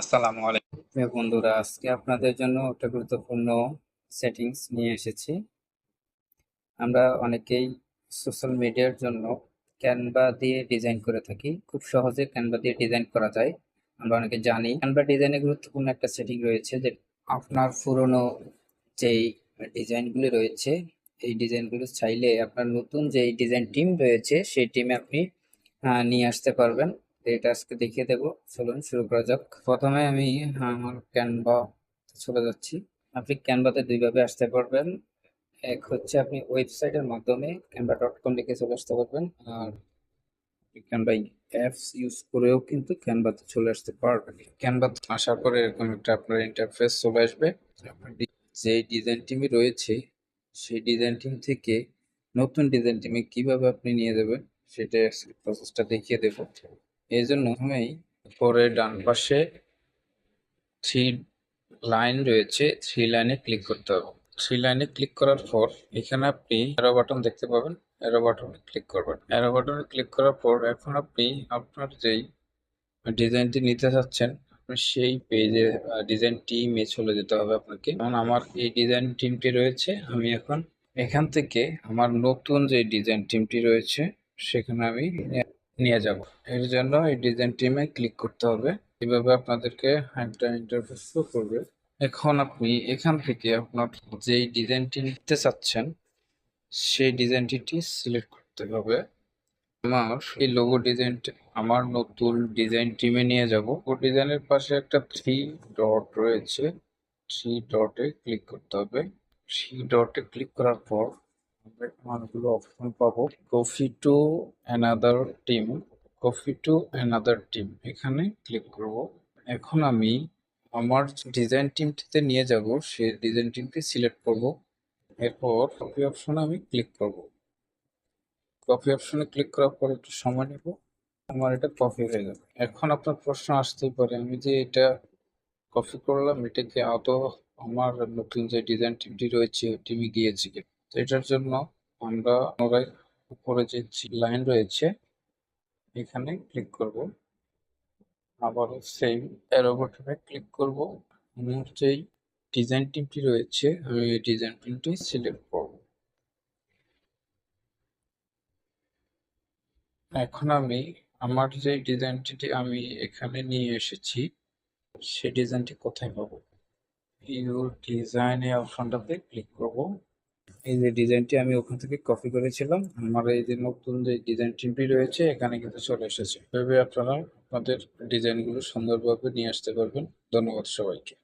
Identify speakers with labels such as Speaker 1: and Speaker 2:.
Speaker 1: আসসালামু আলাইকুম। প্রিয় বন্ধুরা, আজকে আপনাদের জন্য একটা গুরুত্বপূর্ণ সেটিংস নিয়ে এসেছি। আমরা অনেকেই সোশ্যাল মিডিয়ার জন্য ক্যানভা দিয়ে ডিজাইন করে থাকি। খুব সহজে ক্যানভা দিয়ে ডিজাইন করা যায়। আমরা অনেকে জানি ক্যানভা ডিজাইনে গুরুত্বপূর্ণ একটা সেটিং রয়েছে যে আপনার পুরনো যেই ডিজাইনগুলি রয়েছে, এই ডিজাইনগুলো চাইলে আপনার নতুন যেই ডিজাইন টিম রয়েছে, সেই টিমে আপনি নিয়ে আসতে পারবেন। এটা আজকে দেখিয়ে দেবো। চলুন শুরু করা যাক। প্রথমে আমি আমার ক্যানভা চলে যাচ্ছি। আপনি ক্যানভাতে দুইভাবে আসতে পারবেন। এক হচ্ছে আপনি ওয়েবসাইটের মাধ্যমে ক্যানভা ডট কম লিখে চলে আসতে পারবেন। আর ক্যানভা অ্যাপস ইউজ করেও কিন্তু ক্যানভাতে চলে আসতে পারবেন। ক্যানভাতে আসার পরে এরকম একটা আপনার ইন্টারফেস চলে আসবে। আপনার যে ডিজাইন টিমই রয়েছে, সেই ডিজাইন টিম থেকে নতুন ডিজাইন টিমে কীভাবে আপনি নিয়ে যাবেন সেটা প্রসেসটা দেখিয়ে দেবো। এই জন্য প্রথমেই উপরে ডান পাশে থ্রি লাইন রয়েছে থ্রি লাইনে ক্লিক করতে হবে। থ্রি লাইনে ক্লিক করার পর এখানে আপনি অ্যারো বাটন দেখতে পাবেন। অ্যারো বাটনে ক্লিক করবেন। অ্যারো বাটনে ক্লিক করার পর এখন আপনি আপনার যেই ডিজাইনটি নিতে চাচ্ছেন, আপনি সেই পেজে ডিজাইন টিমে চলে যেতে হবে আপনাকে। যেমন আমার এই ডিজাইন টিমটি রয়েছে, আমি এখন এখান থেকে আমার নতুন যে ডিজাইন টিমটি রয়েছে, সেখানে আমি নিয়ে- যাব। এর জন্য এই ডিজাইন টিমে ক্লিক করতে হবে। এভাবে আপনাদেরকে একটা ইন্টারফেস শো করবে। এখন আপনি এখান থেকে আপনার যেই ডিজাইনটি নিতে চাচ্ছেন, সেই ডিজাইনটি সিলেক্ট করতে হবে। আমার এই লোগো ডিজাইনটা আমার নতুন ডিজাইন টিমে নিয়ে যাব। ও ডিজাইনের পাশে একটা থ্রি ডট রয়েছে। থ্রি ডটে ক্লিক করতে হবে। থ্রি ডটে ক্লিক করার পর অনেকগুলো অপশন পাবো। Copy to another team copy to another team এখানে ক্লিক করব। এখন আমি আমার ডিজাইন টিমটিতে নিয়ে যাব। সেই ডিজাইন টিমটি সিলেক্ট করব। এরপর কপি অপশনে আমি ক্লিক করব। কপি অপশনে ক্লিক করার পর একটু সময় নেব। আমার এটা কপি হয়ে যাবে। এখন আপনার প্রশ্ন আসতেই পারে, আমি যে এটা কপি করলাম, এটা কি আমার নতুন যে ডিজাইন টিমটি রয়েছে টিমে গিয়েছে তো এটার জন্য আমরা পুনরায় উপরে যে লাইন রয়েছে, এখানে ক্লিক করব। আবারও সেম অ্যারো বাটনে ক্লিক করব। আমার যেই ডিজাইন টিমটি রয়েছে, আমি এই ডিজাইন টিমটি সিলেক্ট করব। এখন আমি আমার যে ডিজাইনটি আমি এখানে নিয়ে এসেছি, সেই ডিজাইনটি কোথায় পাবো? ইউর ডিজাইন এই অপশনটাতে ক্লিক করব। এই যে ডিজাইনটি আমি ওখান থেকে কপি করেছিলাম, আমার এই যে নতুন যে ডিজাইন টিমটি রয়েছে, এখানে কিন্তু চলে এসেছে। এভাবে আপনারা আপনাদের ডিজাইনগুলো সুন্দরভাবে নিয়ে আসতে পারবেন। ধন্যবাদ সবাইকে।